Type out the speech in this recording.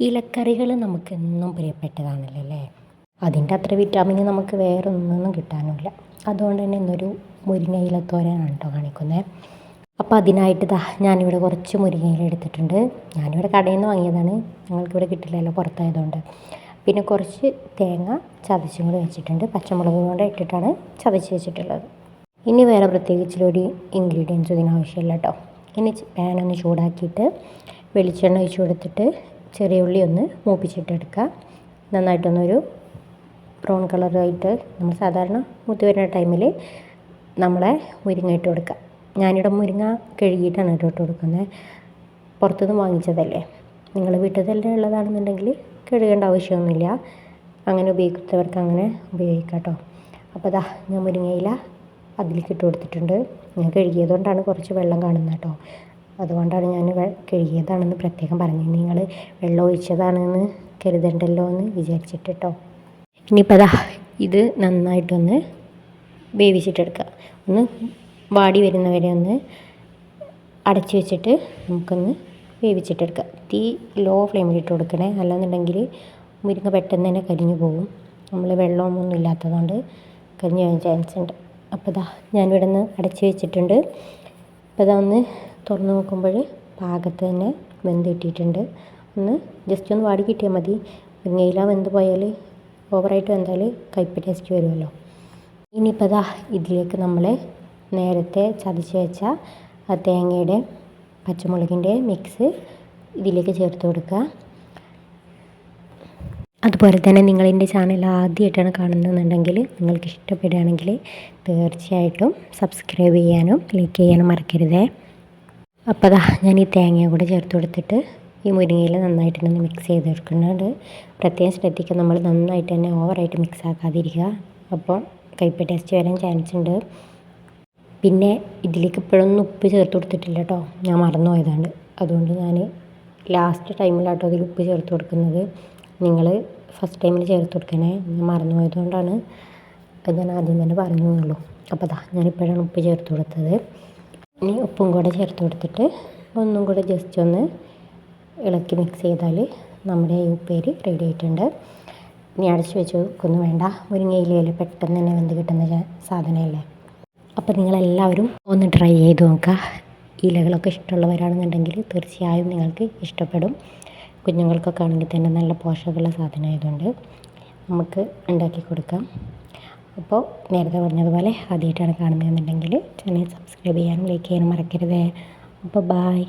ഇലക്കറികൾ നമുക്ക് എന്നും പ്രിയപ്പെട്ടതാണല്ലോ അല്ലേ? അതിന്റെ അത്ര വിറ്റാമിൻ നമുക്ക് വേറെ ഒന്നും കിട്ടാനില്ല. അതുകൊണ്ട് തന്നെ ഇന്നൊരു മുരിങ്ങ ഇലത്തോരനാണ് കേട്ടോ കാണിക്കുന്നത് അപ്പോൾ അതിനായിട്ട് ഇതാ ഞാനിവിടെ കുറച്ച് മുരിങ്ങയില എടുത്തിട്ടുണ്ട്. ഞാനിവിടെ കടയിൽ നിന്ന് വാങ്ങിയതാണ്. ഞങ്ങൾക്കിവിടെ കിട്ടില്ലല്ലോ പുറത്തായതുകൊണ്ട്. പിന്നെ കുറച്ച് തേങ്ങ ചതച്ചും കൂടി വെച്ചിട്ടുണ്ട്. പച്ചമുളക് കൊണ്ട് ഇട്ടിട്ടാണ് ചതച്ച് വെച്ചിട്ടുള്ളത്. ഇനി വേറെ പ്രത്യേകിച്ചിലൊരു ഇൻഗ്രീഡിയൻസ് ഇതിന് ആവശ്യമില്ല കേട്ടോ. ഇനി പാനൊന്ന് ചൂടാക്കിയിട്ട് വെളിച്ചെണ്ണ ഒഴിച്ച് കൊടുത്തിട്ട് ചെറിയ ഉള്ളി ഒന്ന് മൂപ്പിച്ചിട്ടെടുക്കുക നന്നായിട്ടൊന്നൊരു ബ്രൗൺ കളറായിട്ട് നമ്മൾ സാധാരണ മൂത്ത് വരുന്ന ടൈമിൽ നമ്മളെ മുരിങ്ങ ഇട്ട് കൊടുക്കുക. ഞാനിവിടെ മുരിങ്ങ കഴുകിയിട്ടാണ് കേട്ടോ കൊടുക്കുന്നത്. പുറത്തുനിന്ന് വാങ്ങിച്ചതല്ലേ? നിങ്ങൾ വീട്ടിൽ തന്നെ ഉള്ളതാണെന്നുണ്ടെങ്കിൽ കഴുകേണ്ട ആവശ്യമൊന്നുമില്ല. അങ്ങനെ ഉപയോഗിക്കുന്നവർക്ക് അങ്ങനെ ഉപയോഗിക്കാം കേട്ടോ. അപ്പോൾ അതാ ഞാൻ മുരിങ്ങയില അതിലേക്ക് ഇട്ട് കൊടുത്തിട്ടുണ്ട്. ഞാൻ കഴുകിയതുകൊണ്ടാണ് കുറച്ച് വെള്ളം കാണുന്നത് കേട്ടോ. അതുകൊണ്ടാണ് ഞാൻ കഴുകിയതാണെന്ന് പ്രത്യേകം പറഞ്ഞത്. നിങ്ങൾ വെള്ളം ഒഴിച്ചതാണെന്ന് കരുതണ്ടല്ലോ എന്ന് വിചാരിച്ചിട്ട് കേട്ടോ ഇനിയിപ്പോൾ അതാ ഇത് നന്നായിട്ടൊന്ന് വേവിച്ചിട്ടെടുക്കുക ഒന്ന് വാടി വരുന്നവരെ ഒന്ന് അടച്ചു വെച്ചിട്ട് നമുക്കൊന്ന് വേവിച്ചിട്ടെടുക്കുക തീ ലോ ഫ്ലെയിമിൽ ഇട്ട് കൊടുക്കണേ. അല്ലാന്നുണ്ടെങ്കിൽ മുരിങ്ങ പെട്ടെന്ന് തന്നെ കരിഞ്ഞു പോകും. നമ്മൾ വെള്ളമൊന്നും ഇല്ലാത്തതുകൊണ്ട് കരിഞ്ഞു പോകാൻ ചാൻസ് ഉണ്ട് അപ്പോൾ ഇതാ ഞാനിവിടെ നിന്ന് അടച്ചു വെച്ചിട്ടുണ്ട്. അപ്പോൾ ഇതാ ഒന്ന് തുറന്ന് നോക്കുമ്പോൾ പാകത്തിന് തന്നെ വെന്ത് കിട്ടിയിട്ടുണ്ട്. ഒന്ന് ജസ്റ്റ് ഒന്ന് വാടി കിട്ടിയാൽ മതി. മുരിങ്ങയില വെന്ത് പോയാൽ ഓവറായിട്ട് വെന്താൽ കയ്പ്പ് ടേസ്റ്റ് വരുമല്ലോ ഇനിയിപ്പോൾ ഇതാ ഇതിലേക്ക് നമ്മൾ നേരത്തെ ചതച്ച് വെച്ച തേങ്ങയുടെ പച്ചമുളകിന്റെ മിക്സ് ഇതിലേക്ക് ചേർത്ത് കൊടുക്കുക. അതുപോലെ തന്നെ നിങ്ങൾ എന്റെ ചാനൽ ആദ്യമായിട്ടാണ് കാണുന്നതെന്നുണ്ടെങ്കിൽ നിങ്ങൾക്ക് ഇഷ്ടപ്പെടുകയാണെങ്കിൽ തീർച്ചയായിട്ടും സബ്സ്ക്രൈബ് ചെയ്യാനും ലൈക്ക് ചെയ്യാനും മറക്കരുതേ. അപ്പോൾ അതാ ഞാൻ ഈ തേങ്ങയും കൂടെ ചേർത്ത് കൊടുത്തിട്ട് ഈ മുരിങ്ങയില നന്നായിട്ടൊന്ന് മിക്സ് ചെയ്ത് എടുക്കുന്നുണ്ട് പ്രത്യേകം ശ്രദ്ധിക്കുക നമ്മൾ നന്നായിട്ട് തന്നെ ഓവറായിട്ട് മിക്സ് ആക്കാതിരിക്കുക. അപ്പോൾ കയ്പ്പ് ടേസ്റ്റ് വരാൻ ചാൻസ് ഉണ്ട്. പിന്നെ ഇതിലേക്ക് ഇപ്പോഴൊന്നും ഉപ്പ് ചേർത്ത് കൊടുത്തിട്ടില്ല കേട്ടോ ഞാൻ മറന്നു പോയതാണ്. അതുകൊണ്ട് ഞാൻ ലാസ്റ്റ് ടൈമിലാട്ടോ അതിൽ ഉപ്പ് ചേർത്ത് കൊടുക്കുന്നത്. നിങ്ങൾ ഫസ്റ്റ് ടൈമിൽ ചേർത്ത് കൊടുക്കണേ. ഞാൻ മറന്നു പോയതുകൊണ്ടാണ്. ഞാൻ ആദ്യം തന്നെ പറഞ്ഞു എന്നുള്ളൂ അപ്പോൾ അതാ ഞാനിപ്പോഴാണ് ഉപ്പ് ചേർത്ത് കൊടുത്തത്. ഇനി ഉപ്പും കൂടെ ചേർത്ത് കൊടുത്തിട്ട് ഒന്നും കൂടെ ജസ്റ്റ് ഒന്ന് ഇളക്കി മിക്സ് ചെയ്താൽ നമ്മുടെ ഈ ഉപ്പേരി റെഡി ആയിട്ടുണ്ട്. ഇനി അടച്ച് വെച്ച് വെക്കൊന്നും വേണ്ട. മുരിങ്ങയിലയിൽ പെട്ടെന്ന് തന്നെ വെന്ത് കിട്ടുന്ന സാധനമല്ലേ? അപ്പോൾ നിങ്ങളെല്ലാവരും ഒന്ന് ട്രൈ ചെയ്ത് നോക്കുക ഇലകളൊക്കെ ഇഷ്ടമുള്ളവരാണെന്നുണ്ടെങ്കിൽ തീർച്ചയായും നിങ്ങൾക്ക് ഇഷ്ടപ്പെടും. കുഞ്ഞുങ്ങൾക്കൊക്കെ ആണെങ്കിൽ തന്നെ നല്ല പോഷകമുള്ള സാധനമായതുകൊണ്ട് നമുക്ക് ഉണ്ടാക്കി കൊടുക്കാം. അപ്പോൾ നേരത്തെ പറഞ്ഞതുപോലെ ആദ്യമായിട്ടാണ് കാണുന്നതെന്നുണ്ടെങ്കിൽ ചാനൽ സബ്സ്ക്രൈബ് ചെയ്യാനും ലൈക്ക് ചെയ്യാനും മറക്കരുത്. അപ്പോൾ ബായ്